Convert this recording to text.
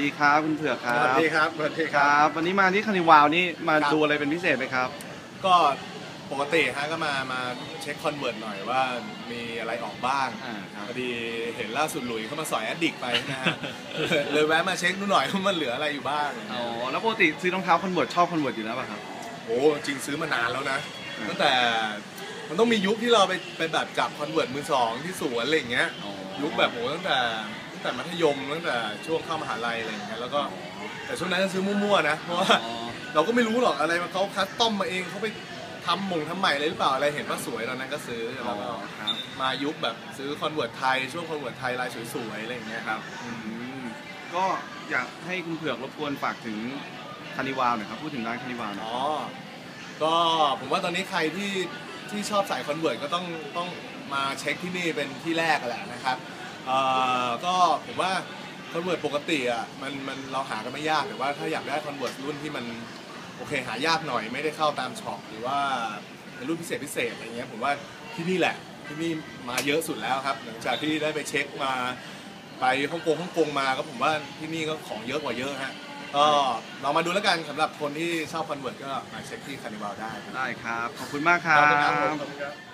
ดีครับคุณเผือกคสรับวัสดีครับ สวัสดีคครัรับ บ วันนี้มาที่คานิวาวนี่มาครับ ดูอะไรเป็นพิเศษไหมครับ ก็ปกติฮะก็มา มาเช็คคอนเวิร์ตหน่อยว่ามีอะไรออกบ้างอ่าครับ พอดีเห็นล่าสุดหลุยเข้ามาสอยแอดดิกไปนะฮะ เลยแวะมาเช็คดูหน่อยว่ามันเหลืออะไรอยู่บ้างอ๋อแล้วปกติซื้อรองเท้าคอนเวิร์ตชอบคอนเวิร์ตอยู่แล้วป่ะครับ โอ้จริงซื้อมานานแล้วนะอืมตั้งแต่มันต้องมียุคที่เราไปไปแบบจับคอนเวิร์ตมือสองที่สวนอะไรอย่างเงี้ย ยุคแบบโหตั้งแต่ ตั้งแต่มัธยมตั้งแต่ช่วงเข้ามหาลัยอะไรอย่างเงี้ยแล้วก็แต่ช่วงนั้นก็ซื้อมั่วๆนะเพราะว่าอ๋อเราก็ไม่รู้หรอกอะไรมันเขาคัสตอมมาเองเขาไปทำหมงทำใหม่อะไรหรือเปล่าอะไรเห็นว่าสวยตอนนั้นก็ซื้ออ๋แล้วอก็ครับมายุคแบบซื้อคอนเวิร์ตไทยช่วงคอนเวิร์ตไทยลายสวยๆอะไรอย่างเงี้ยครับอืมก็อยากให้คุณเผือกรบกวนฝากถึงคานิวาวหน่อยครับพูดถึงร้านคานิวาวหน่อยอ๋อก็ผมว่าตอนนี้ใครที่ที่ชอบใส่คอนเวิร์ตก็ต้องต้องมาเช็คที่นี่เป็นที่แรกแหละนะครับ เอ่อก็ผมว่าคอนเวิร์ตปกติอะมันมันเราหากันไม่ยากแต่ว่าถ้าอยากได้คอนเวิร์ตรุ่นที่มันโอเคหายากหน่อยไม่ได้เข้าตามช็อปหรือว่าเป็นรุ่นพิเศษพิเศษอะไรเงี้ยผมว่าที่นี่แหละที่นี่มาเยอะสุดแล้วครับ หลังจากที่ได้ไปเช็คมาไปฮ่องกงฮ่องกงมาก็ผมว่าที่นี่ก็ของเยอะกว่าเยอะฮะก็ลองมาดูแล้วกันสำหรับคนที่ชอบคอนเวิร์ตก็มาเช็คที่คานิวัลได้ครับได้ครับ ขอบคุณมากครัขอบคุณครับผมบขอบคุณครับ